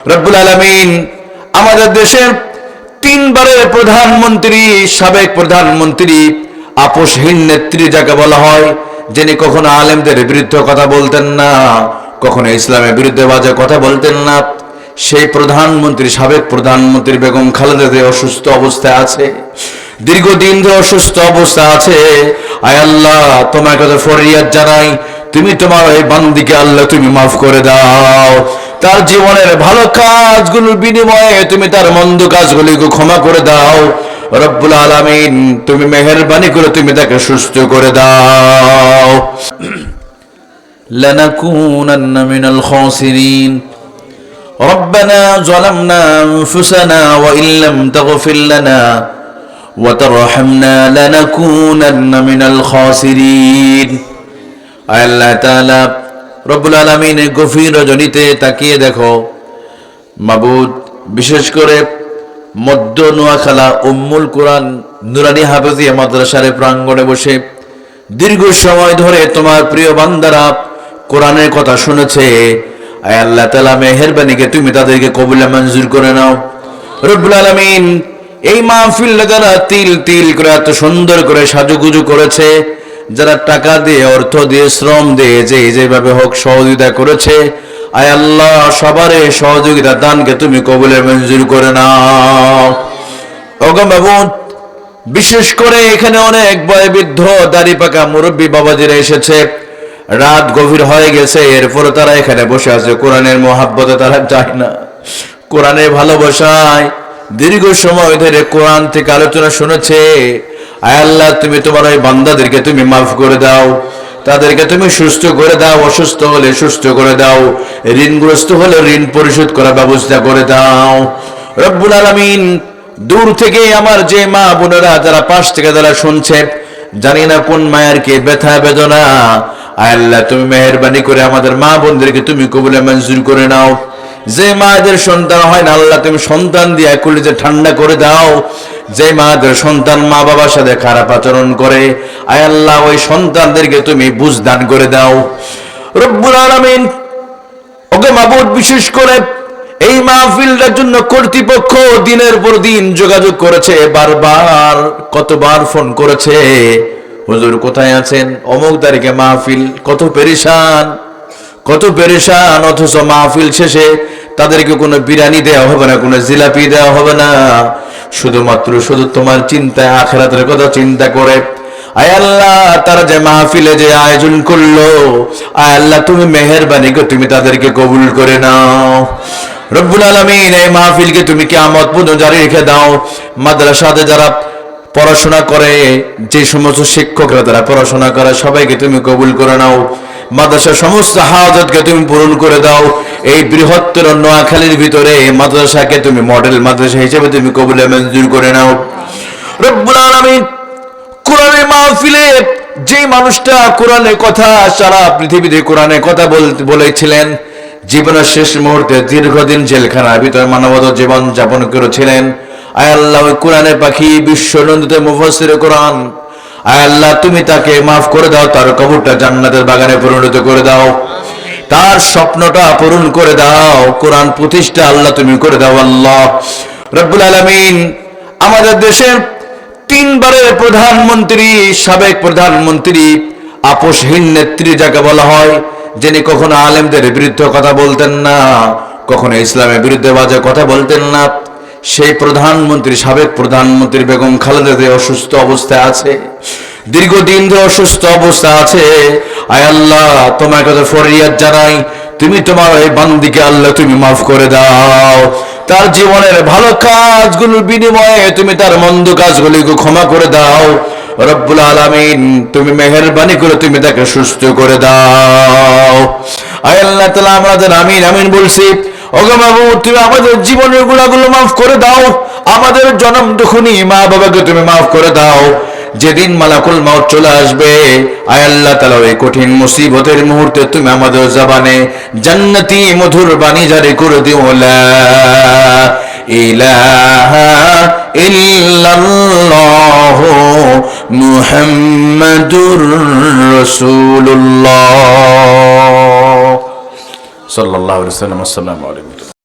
রব্বুল আলমিন আমাদের দেশের তিনবারের প্রধানমন্ত্রী, সাবেক প্রধানমন্ত্রী, আপোষহীন নেত্রী যাকে বলা হয়, যিনি কখনো আলেমদের বিরুদ্ধে কথা বলতেন না, কখনো ইসলামের বিরুদ্ধে বাজে কথা বলতেন না, সেই প্রধানমন্ত্রী, সাবেক প্রধানমন্ত্রী বেগম খালেদা জিয়া অসুস্থ অবস্থায় আছে, দীর্ঘদিন ধরে অসুস্থ অবস্থা আছে। আয় আল্লাহ তোমার কাছে ফরিয়াদ জানাই, তুমি তোমার ওই বান্দিকে আল্লাহ তুমি মাফ করে দাও। তার জীবনের ভালো কাজগুলোর বিনিময়ে তুমি তার মন্দ কাজগুলিকে ক্ষমা করে দাও রব্বুল আলামিন তুমি মেহেরবানি করে তুমি তাকে সুস্থ করে দাও لنكونن من الخاسرين ربنا ظلمنا أنفسنا وإن لم تغفر لنا وترحمنا لنكونن من الخاسرين আয় আল্লাহ তাআলা রব্বুল আলামিনের গভীর রজনীতে তাকিয়ে দেখো, মাবুদ, বিশেষ করে মধ্য নোয়াখালা উম্মুল কোরআন নুরানি হাফেজিয়া মাদ্রাসার প্রাঙ্গণে বসে দীর্ঘ সময় ধরে তোমার প্রিয় বান্দারা কোরআনের কথা শুনেছে। আল্লাহ তালা মেহেরবানিকে তুমি তাদেরকে কবুলে মঞ্জুর করে নাও। রব্বুল আলমিন এই মাহফিল যারা তিল তিল করে এত সুন্দর করে সাজুগুজু করেছে যারা টাকা দিয়ে, অর্থ দিয়ে, শ্রম দিয়ে যে যেভাবে হোক সহযোগিতা করেছে, আয় আল্লাহ, সবার এই সহযোগিতা দানকে তুমি কবুলে মঞ্জুর করে নাও। ওগো বাবু বিশেষ করে এখানে অনেক বয়বৃদ্ধ দাড়ি পাকা মুরব্বী বাবাজিরা এসেছে। রাত গভীর হয়ে গেছে, এরপরে তারা এখানে বসে আছে। কোরআনের মহাব্বতে তারা যায় না। কোরআনের ভালোবাসায় দীর্ঘ সময় ধরে কোরআন থেকে আলোচনা শুনেছে আল্লাহ, তুমি তোমার ওই বান্দাদেরকে তুমি মাফ করে দাও। তাদেরকে তুমি সুস্থ করে দাও, অসুস্থ হলে সুস্থ করে দাও। ঋণগ্রস্ত হলে ঋণ পরিশোধ করার ব্যবস্থা করে দাও। রব্বুল আলামিন দূর থেকে আমার যে মা বোনেরা যারা পাশ থেকে যারা শুনছে, জানি না কোন মায়ের কে ব্যথা, বেদনা। আল্লাহ, তুমি মেহরবানি করে আমাদের মা বোনদেরকে তুমি কবুলে মঞ্জুর করে নাও। যে মাদের সন্তান হয় না, আল্লাহ তুমি সন্তান দিয়ে কলিজে ঠান্ডা করে দাও, যে মাদের সন্তান মা বাবার সাথে খারাপ আচরণ করে, আয় আল্লাহ ওই সন্তানদেরকে তুমি বুঝ দান করে দাও। রব্বুল আলামিন, ওকে মাবুদ বিশেষ করে এই মাহফিলটার জন্য কর্তৃপক্ষ দিনের পর দিন যোগাযোগ করেছে, বারবার, কতবার ফোন করেছে। হুজুর কোথায় আছেন? অমুক তারিখে মাহফিল, কত পেরেশান। কত পেরেশান, অথচ মাহফিল শেষে তাদেরকে কোনো বিরিয়ানি দেওয়া হবে না, কোনো জিলাপি দেওয়া হবে না। শুধুমাত্র শুধু তোমার চিন্তায়, আখেরাতের কথা চিন্তা করে। আয় আল্লাহ, তারা যে মাহফিলে যে আয়োজন করল, আয় আল্লাহ, তুমি মেহেরবানি তুমি তাদেরকে কবুল করে নাও। রব্বুল আলমিন, এই মাহফিলকে তুমি কি পর্যন্ত জারি রেখে দাও। মাদ্রাসাতে যারা পড়াশোনা করে, যে সমস্ত শিক্ষকরা তারা পড়াশোনা করে, সবাইকে তুমি কবুল করে নাও। মাদ্রাসার সমস্ত হাজতকে তুমি পূরণ করে দাও। এই বৃহত্তর নোয়াখালীর ভিতরে মাদ্রাসাকে তুমি মডেল মাদ্রাসা হিসেবে তুমি কবুলে মঞ্জুর করে নাও। রব্বুল আলামিন কোরআনের মাহফিলে যে মানুষটা কোরআনের কথা সারা পৃথিবীতে কোরআনের কথা বলেছিলেন, জীবনের শেষ মুহূর্তে দীর্ঘদিন জেলখানার ভিতরে মানবত জীবন যাপন করেছিলেন। আয় আল্লাহ কোরআনের পাখি বিশ্ব নন্দিত মুফাসসির কোরআন আল্লাহ, তুমি তাকে মাফ করে দাও, তার কবরটা জান্নাতের বাগানে পরিণত করে দাও। তার স্বপ্নটা পূরণ করে দাও, কোরআন প্রতিষ্ঠা আল্লাহ তুমি করে দাও, আল্লাহ। রব্বুল আলামিন, আমাদের দেশের তিনবারের প্রধানমন্ত্রী, সাবেক প্রধানমন্ত্রী, আপোষহীন নেত্রী যাকে বলা হয়, যিনি কখনো আলেমদের বিরুদ্ধে কথা বলতেন না, কখনো ইসলামের বিরুদ্ধে বাজে কথা বলতেন না সেই প্রধানমন্ত্রী, সাবেক প্রধানমন্ত্রী বেগম খালেদা জিয়া অসুস্থ অবস্থায় আছে, দীর্ঘদিন ধরে অসুস্থ অবস্থা আছে, আয় আল্লাহ, তোমার কাছে ফরিয়াদ জানাই, তুমি তোমার এই বান্দিকে আল্লাহ তুমি মাফ করে দাও। তার জীবনের ভালো কাজগুলোর বিনিময়ে তুমি তার মন্দ কাজগুলিকে ক্ষমা করে দাও। রব্বুল আলামিন, তুমি মেহেরবানি করে তুমি তাকে সুস্থ করে দাও। আয় আল্লাহ তালা আমাদের আমিন আমিন বলছি ওগো বাবু, তুমি আমাদের জীবনের গুণাগুলো মাফ করে দাও। আমাদের জনম দুখুনি মা বাবাকে তুমি মাফ করে দাও। যেদিন মালাকুল মাউত চলে আসবে, আয় আল্লাহ তালা ওই কঠিন মুসিবতের মুহূর্তে তুমি আমাদের জবানে জান্নাতি মধুর বাণী জারি করে দিও। ইলাহা ইল্লাল্লাহ মুহাম্মাদুর রাসূলুল্লাহ। সাল্লাল্লাহু সাল্লাম আসসালামু আলাইকুম।